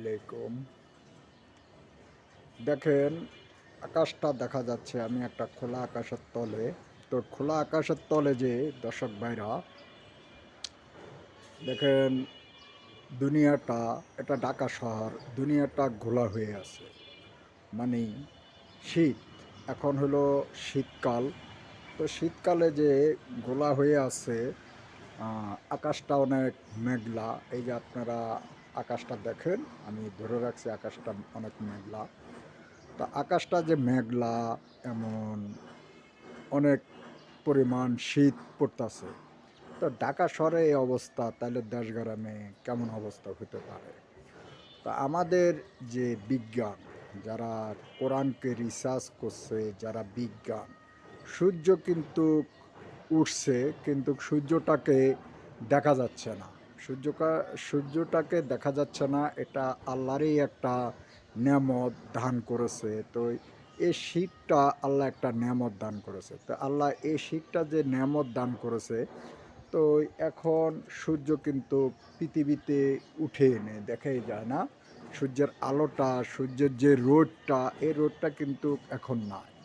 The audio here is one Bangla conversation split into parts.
আলাইকুম। দেখেন, আকাশটা দেখা যাচ্ছে, আমি একটা খোলা আকাশের তলে। তো খোলা আকাশের তলে যে দর্শক ভাইরা, দেখেন, দুনিয়াটা, এটা ঢাকা শহর, দুনিয়াটা ঘোলা হয়ে আছে। মানে শীত, এখন হলো শীতকাল। তো শীতকালে যে ঘোলা হয়ে আছে আকাশটা অনেক মেঘলা। এই যে আপনারা আকাশটা দেখেন, আমি ধরে রাখছি আকাশটা অনেক মেঘলা। তা আকাশটা যে মেঘলা, এমন অনেক পরিমাণ শীত পড়তেছে। তো ঢাকা শহরে এই অবস্থা, তাহলে দেশ গ্রামে কেমন অবস্থা হতে পারে? তা আমাদের যে বিজ্ঞান, যারা কোরআনকে রিসার্চ করছে, যারা বিজ্ঞান, সূর্য কিন্তু উঠছে, কিন্তু সূর্যটাকে দেখা যাচ্ছে না। সূর্যকা, সূর্যটাকে দেখা যাচ্ছে না, এটা আল্লাহরই একটা নেমত দান করেছে। তো এই শীতটা আল্লাহ একটা নেমত দান করেছে। তো আল্লাহ এই শীতটা যে নেমত দান করেছে, তো এখন সূর্য কিন্তু পৃথিবীতে উঠে এনে দেখাই যায় না। সূর্যের আলোটা, সূর্যের যে রোদটা, এই রোদটা কিন্তু এখন নাই।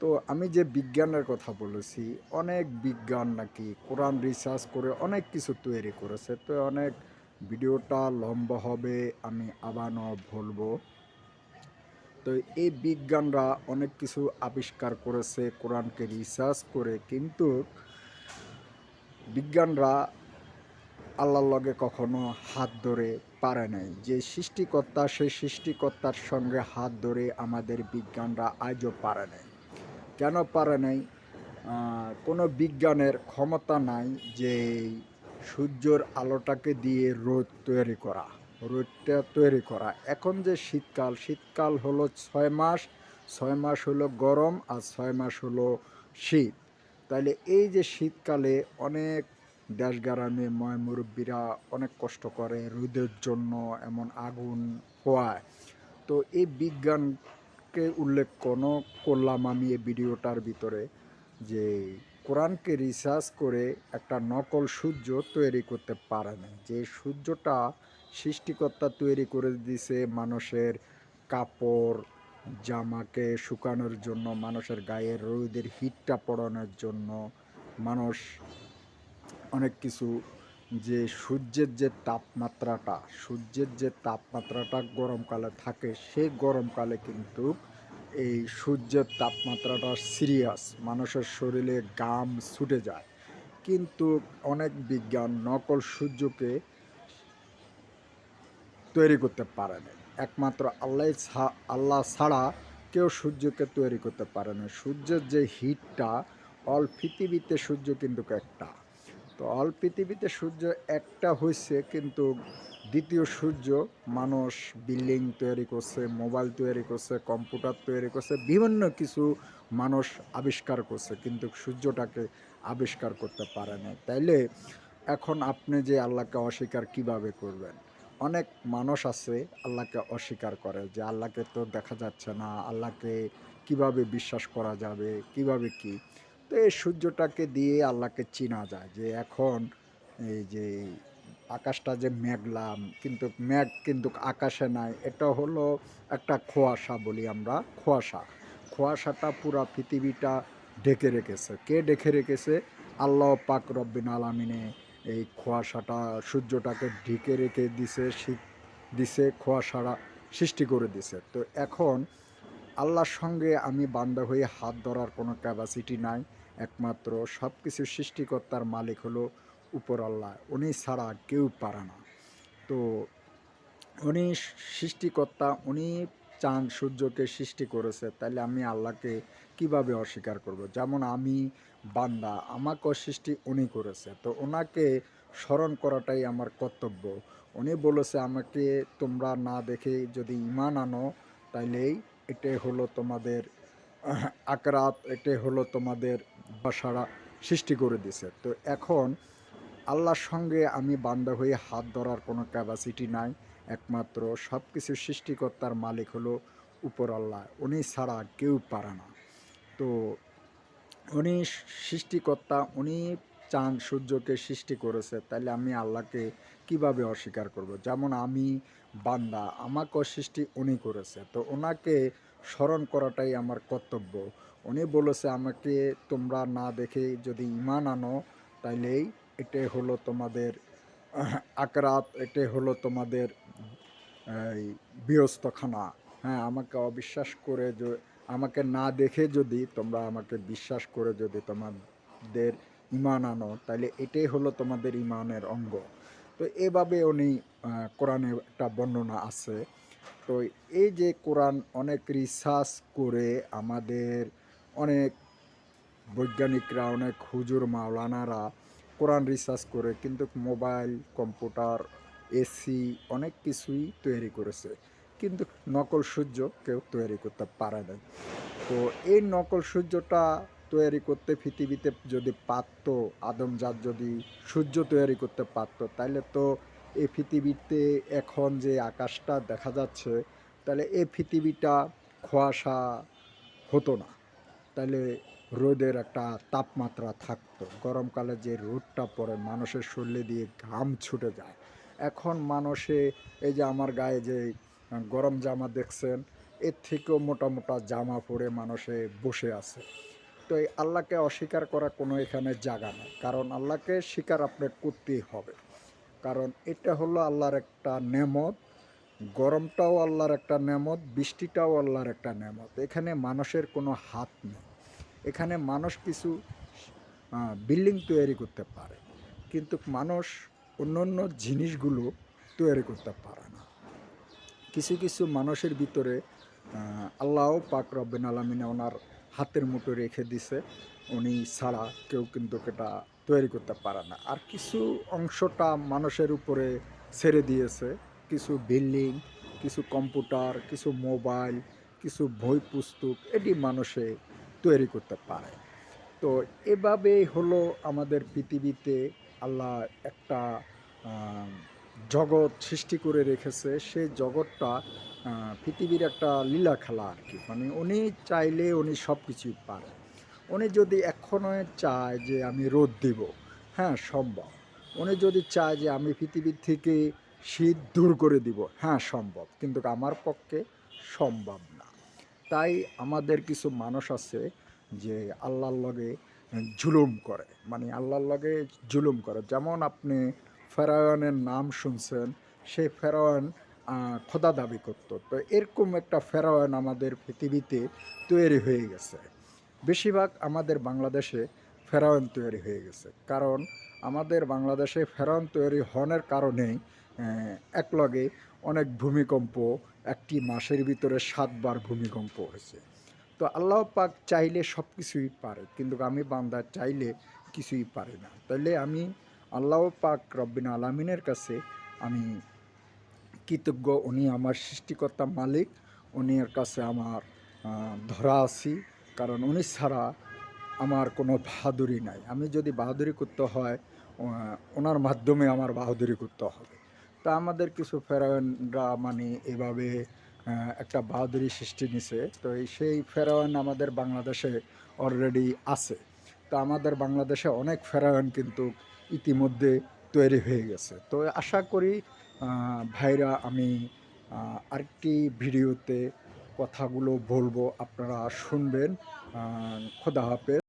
তো আমি যে বিজ্ঞানের কথা বলেছি, অনেক বিজ্ঞান নাকি কোরআন রিসার্চ করে অনেক কিছু তৈরি করেছে। তো অনেক ভিডিওটা লম্বা হবে, আমি আবারও বলব। তো এই বিজ্ঞানরা অনেক কিছু আবিষ্কার করেছে, কোরআনকে রিসার্চ করে, কিন্তু বিজ্ঞানরা আল্লাহর লগে কখনো হাত ধরে পারে নাই। যে সৃষ্টিকর্তা, সেই সৃষ্টিকর্তার সঙ্গে হাত ধরে আমাদের বিজ্ঞানরা আজও পারে নাই। কেন পারে নাই? কোনো বিজ্ঞানের ক্ষমতা নাই যে সূর্যর আলোটাকে দিয়ে রোদ তৈরি করা রোদটা তৈরি করা। এখন যে শীতকাল শীতকাল হলো ছয় মাস ছয় মাস হলো গরম আর ছয় মাস হলো শীত। তাহলে এই যে শীতকালে অনেক দেশ গ্রামে ময় মুরব্বীরা অনেক কষ্ট করে রোদের জন্য এমন আগুন হওয়ায় তো এই বিজ্ঞানকে উল্লেখ কোনো করলাম আমি এই ভিডিওটার ভিতরে যে কোরআনকে রিসার্চ করে একটা নকল সূর্য তৈরি করতে পারে না যে সূর্যটা সৃষ্টিকর্তা তৈরি করে দিছে মানুষের কাপড়, জামাকে শুকানোর জন্য, মানুষের গায়ে রোদের হিটটা পড়ানোর জন্য, মানুষ অনেক কিছু যে সূর্যের যে তাপমাত্রাটা, সূর্যের যে তাপমাত্রাটা গরমকালে থাকে সেই গরমকালে কিন্তু এই সূর্যের তাপমাত্রাটা সিরিয়াস মানুষের শরীরে গাম ছুটে যায়। কিন্তু অনেক বিজ্ঞান নকল সূর্যকে তৈরি করতে পারে না। একমাত্র আল্লাহ আল্লাহ ছাড়া কেউ সূর্যকে তৈরি করতে পারে না। সূর্যের যে হিটটা অল পৃথিবীতে সূর্য কিন্তু একটা। তো অল পৃথিবীতে সূর্য একটা হয়েছে কিন্তু দ্বিতীয় সূর্য মানুষ বিল্ডিং তৈরি করছে, মোবাইল তৈরি করছে, কম্পিউটার তৈরি করছে, বিভিন্ন কিছু মানুষ আবিষ্কার করছে, কিন্তু সূর্যটাকে আবিষ্কার করতে পারে না। তাইলে এখন আপনি যে আল্লাহকে অস্বীকার কীভাবে করবেন? অনেক মানুষ আছে আল্লাহকে অস্বীকার করে যে আল্লাহকে তো দেখা যাচ্ছে না, আল্লাহকে কীভাবে বিশ্বাস করা যাবে, কীভাবে কি? তো এই সূর্যটাকে দিয়ে আল্লাহকে চেনা যায় যে এখন এই যে আকাশটা যে মেঘলাম কিন্তু মেঘ কিন্তু আকাশে নাই। এটা হলো একটা খোয়াশা বলি আমরা, খোয়াশা। খোয়াশাটা পুরা পৃথিবীটা ঢেকে রেখেছে। কে ঢেকে রেখেছে? আল্লাহ পাক রব্বিন আলামিনে এই খোয়াশাটা, সূর্যটাকে ঢেকে রেখে দিছে শীত দিছে খোয়াশাটা সৃষ্টি করে দিছে। তো এখন আল্লাহর সঙ্গে আমি বান্দা হয়ে হাত ধরার কোনো ক্যাপাসিটি নাই। একমাত্র সব কিছু সৃষ্টিকর্তার মালিক হলো উপর আল্লাহ। উনি ছাড়া কেউ পারে না। তো উনি সৃষ্টিকর্তা, উনি চাঁদ সূর্যকে সৃষ্টি করেছে তাহলে আমি আল্লাহকে কীভাবে অস্বীকার করব? যেমন আমি বান্দা, আমাকেও সৃষ্টি উনি করেছে। তো ওনাকে স্মরণ করাটাই আমার কর্তব্য। উনি বলেছে আমাকে, তোমরা না দেখে যদি ইমান আনো, তাইলেই এটাই হলো তোমাদের আকরাত এটাই হলো তোমাদের বাসারা সৃষ্টি করে দিছে তো এখন আল্লাহর সঙ্গে আমি বান্দা হয়ে হাত ধরার কোনো ক্যাপাসিটি নাই। একমাত্র সব কিছু সৃষ্টিকর্তার মালিক হলো উপর আল্লাহ। উনি ছাড়া কেউ পারে না। তো উনি সৃষ্টিকর্তা, উনি চাঁদ সূর্যকে সৃষ্টি করেছে। তাহলে আমি আল্লাহকে কীভাবে অস্বীকার করব? যেমন আমি বান্দা, আমাকেও সৃষ্টি উনি করেছে। তো ওনাকে স্মরণ করাটাই আমার কর্তব্য। উনি বলেছে, আমাকে তোমরা না দেখে যদি ইমান আনো, তাইলেই এটাই হলো তোমাদের আকরাত এটাই হলো তোমাদের, এই বৃহস্পখানা হ্যাঁ আমাকে অবিশ্বাস করে য- আমাকে না দেখে যদি তোমরা আমাকে বিশ্বাস করে যদি তোমাদের ইমান আনো তাহলে এটাই হলো তোমাদের ইমানের অঙ্গ। তো এভাবে উনি কোরআনে একটা বর্ণনা আছে। তো এই যে কোরআন অনেক রিসার্চ করে আমাদের অনেক বৈজ্ঞানিকরা, অনেক হুজুর মাওলানারা কোরআন রিসার্চ করে, কিন্তু মোবাইল, কম্পিউটার, এসি অনেক কিছুই তৈরি করেছে। কিন্তু নকল সূর্য কেউ তৈরি করতে পারে না তো এই নকল সূর্যটা তৈরি করতে পৃথিবীতে যদি পারতো, আদমজাত যদি সূর্য তৈরি করতে পারতো তাহলে তো এই পৃথিবীতে এখন যে আকাশটা দেখা যাচ্ছে, তাহলে এই পৃথিবীটা খোয়াশা হতো না। তাহলে রোদের একটা তাপমাত্রা থাকতো। গরমকালে যে রোদটা পড়ে, মানুষের শরীরে দিয়ে ঘাম ছুটে যায়। এখন মানুষে, এই যে আমার গায়ে যে গরম জামা দেখছেন, এর থেকেও মোটা মোটা জামা পরে মানুষে বসে আছে। তো এই আল্লাহকে অস্বীকার করা কোনো এখানে জায়গা নেই। কারণ আল্লাহকে স্বীকার আপনার করতেই হবে। কারণ এটা হলো আল্লাহর একটা নেমত, গরমটাও আল্লাহর একটা নেমত, বৃষ্টিটাও আল্লাহর একটা নেমত। এখানে মানুষের কোনো হাত নেই। এখানে মানুষ কিছু বিল্ডিং তৈরি করতে পারে, কিন্তু মানুষ অন্য অন্য জিনিসগুলো তৈরি করতে পারে না। কিছু কিছু মানুষের ভিতরে আল্লাহ পাক রব্বিন আলমিনে ওনার হাতের মুঠো রেখে দিছে। উনি ছাড়া কেউ কিন্তু এটা তৈরি করতে পারে না। আর কিছু অংশটা মানুষের উপরে ছেড়ে দিয়েছে। কিছু বিল্ডিং, কিছু কম্পিউটার, কিছু মোবাইল, কিছু বই পুস্তক এটি মানুষে তৈরি করতে পারে। তো এভাবেই হলো আমাদের পৃথিবীতে আল্লাহ একটা জগৎ সৃষ্টি করে রেখেছে। সেই জগৎটা পৃথিবীর একটা লীলা খেলা আর কি। মানে উনি চাইলে উনি সব কিছুই পারে উনি যদি এখনও চায় যে আমি রোদ দিব। হ্যাঁ সম্ভব। উনি যদি চায় যে আমি পৃথিবীর থেকে শীত দূর করে দিব হ্যাঁ সম্ভব। কিন্তু আমার পক্ষে সম্ভব না। তাই আমাদের কিছু মানুষ আছে যে আল্লাহর লগে জুলুম করে। মানে আল্লাহর লগে জুলুম করে। যেমন আপনি ফেরায়নের নাম শুনছেন সেই ফেরায়ন খোদা দাবি করত। তো এরকম একটা ফেরায়ন আমাদের পৃথিবীতে তৈরি হয়ে গেছে। বেশিরভাগ আমাদের বাংলাদেশে ফেরায়ন তৈরি হয়ে গেছে। কারণ আমাদের বাংলাদেশে ফেরায়ন তৈরি হওয়ার কারণেই একলগে অনেক ভূমিকম্প, একটি মাসের ভিতরে সাতবার ভূমিকম্প হয়েছে। তো আল্লাহ পাক চাইলে সব কিছুই পারে, কিন্তু আমি বান্দা চাইলে কিছুই পারে না। তাহলে আমি আল্লাহ পাক রব্বিন আলামিনের কাছে আমি কৃতজ্ঞ, উনি আমার সৃষ্টিকর্তা মালিক, উনি কাছে আমার ধরা আছি। কারণ উনি ছাড়া আমার কোনো বাহাদুরি নাই। আমি যদি বাহাদুরি করতে হয় ওনার মাধ্যমে আমার বাহাদুরি করতে হবে। তা আমাদের কিছু ফেরাউনরা মানে এভাবে একটা বাহাদুরি সৃষ্টি নিছে। তো এই সেই ফেরাউন আমাদের বাংলাদেশে অলরেডি আছে। তো আমাদের বাংলাদেশে অনেক ফেরাউন কিন্তু ইতিমধ্যে তৈরি হয়ে গেছে। তো আশা করি ভাইরা আমি আরেকটি ভিডিওতে কথাগুলো বলব আপনারা শুনবেন। খোদা হাফেজ।